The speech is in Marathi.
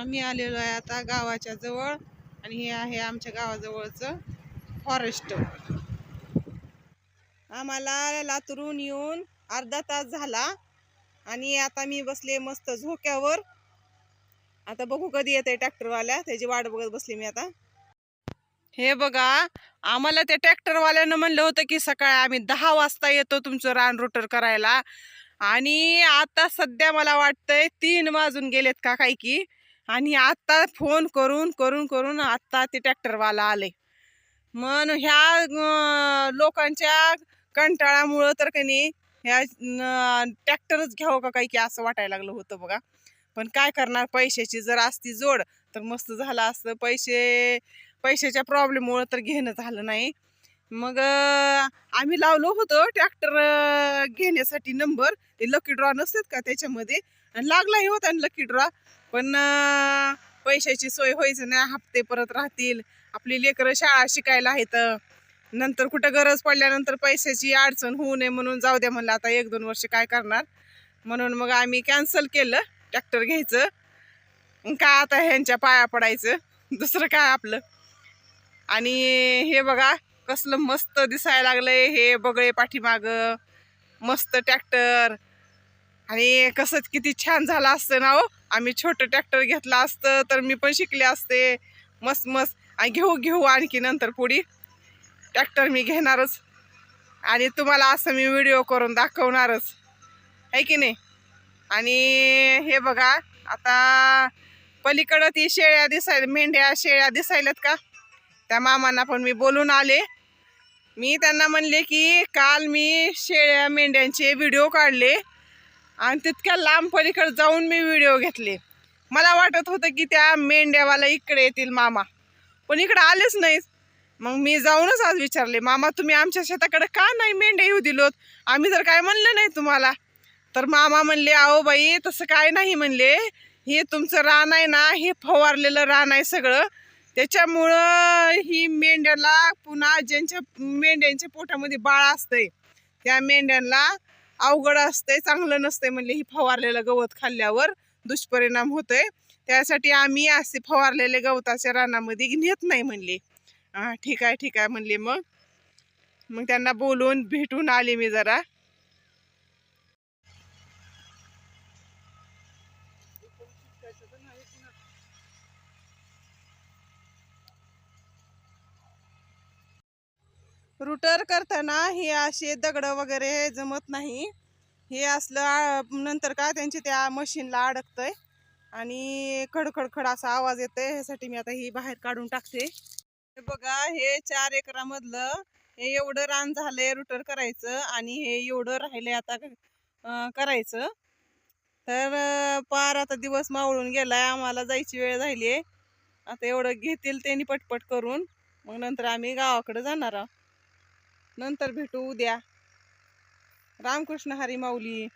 आम्ही आलेलो आहे आता गावाच्या जवळ आणि हे आहे आमच्या गावाजवळचं फॉरेस्ट आम्हाला लातूरून येऊन अर्धा तास झाला आणि आता मी बसले मस्त झोक्यावर. आता बघू कधी येते ट्रॅक्टरवाल्या त्याची वाट बघत बसली मी आता. हे बघा आम्हाला त्या ट्रॅक्टरवाल्यानं म्हणलं होतं की सकाळी आम्ही दहा वाजता येतो तुमचं रान रोटर करायला. आणि आता सध्या मला वाटतंय तीन वाजून गेलेत का काय की. आणि आत्ता फोन करून करून करून आत्ता ते ट्रॅक्टरवाला आले. मग ह्या लोकांच्या कंटाळामुळं तर का नाही ह्या ट्रॅक्टरच घ्यावं का काही की असं वाटायला लागलं होतं बघा. पण काय करणार? पैशाची जर असती जोड तर मस्त झालं असतं. पैसे पैशाच्या प्रॉब्लेममुळं तर घेणं झालं नाही. मग आम्ही लावलो होतो ट्रॅक्टर घेण्यासाठी नंबर. ते लकी ड्रॉ नसतात का त्याच्यामध्ये? आणि लागलाही होता आणि लकी ड्रॉ पण पैशाची सोय व्हायचं नाही. हप्ते परत राहतील. आपली लेकरं शाळा शिकायला आहेत. नंतर कुठं गरज पडल्यानंतर पैशाची अडचण होऊ नये म्हणून जाऊ द्या म्हणलं आता एक दोन वर्ष काय करणार? म्हणून मग आम्ही कॅन्सल केलं ट्रॅक्टर घ्यायचं. का आता ह्यांच्या पाया पडायचं? दुसरं काय आपलं? आणि हे बघा कसलं मस्त दिसायला लागलंय हे बगळे पाठीमाग. मस्त ट्रॅक्टर आणि कसं किती छान झालं असतं ना हो. आम्ही छोटं ट्रॅक्टर घेतलं असतं तर मी पण शिकले असते. मस्त मस्त. आणि घेऊ घेऊ आणखी नंतर पुढी. ट्रॅक्टर मी घेणारच. आणि तुम्हाला असं मी व्हिडिओ करून दाखवणारच. आहे की नाही? आणि हे बघा आता पलीकडं ती शेळ्या दिसायला मेंढ्या शेळ्या दिसायल्यात का? त्या मामांना पण मी बोलून आले. मी त्यांना म्हणले की काल मी शेळ्या मेंढ्यांचे व्हिडिओ काढले आणि तितक्या लांब पलीकडे जाऊन मी व्हिडिओ घेतले. मला वाटत होतं की त्या मेंढ्यावाला इकडे येतील मामा पण इकडे आलेच नाहीत. मग मी जाऊनच आज विचारले मामा तुम्ही आमच्या शेताकडे का नाही मेंढ्या येऊ दिलोत? आम्ही तर काय म्हणलं नाही तुम्हाला? तर मामा म्हणले अहो बाई तसं काय नाही म्हणले. हे तुमचं रान आहे ना हे फवारलेलं रान आहे सगळं. त्याच्यामुळं ही मेंढ्याला पुन्हा ज्यांच्या मेंढ्यांच्या पोटामध्ये बाळ असतंय त्या मेंढ्यांना अवघड असतंय चांगलं नसतंय म्हणले ही फवारलेलं गवत खाल्ल्यावर दुष्परिणाम होतोय. त्यासाठी आम्ही असे फवारलेले गवताच्या रानामध्ये नेत नाही म्हणले. हां ठीक आहे ठीक आहे म्हणले मग. मग त्यांना बोलून भेटून आले मी जरा. रुटर करताना हे असे दगडं वगैरे जमत नाही. हे असलं नंतर का त्यांची त्या मशीनला अडकतंय आणि खडखडखड असा आवाज येतोय. ह्यासाठी मी आता ही बाहेर काढून टाकते. हे बघा हे चार एकरामधलं हे एवढं रान झालंय रुटर करायचं आणि हे एवढं राहिलंय आता करायचं. तर पार आता दिवस मावळून गेलाय. आम्हाला जायची वेळ झाली आहे आता एवढं घेतील त्यांनी पटपट करून. मग नंतर आम्ही गावाकडे जाणार आहोत. नंतर भेटू उद्या. रामकृष्ण हरी माऊली.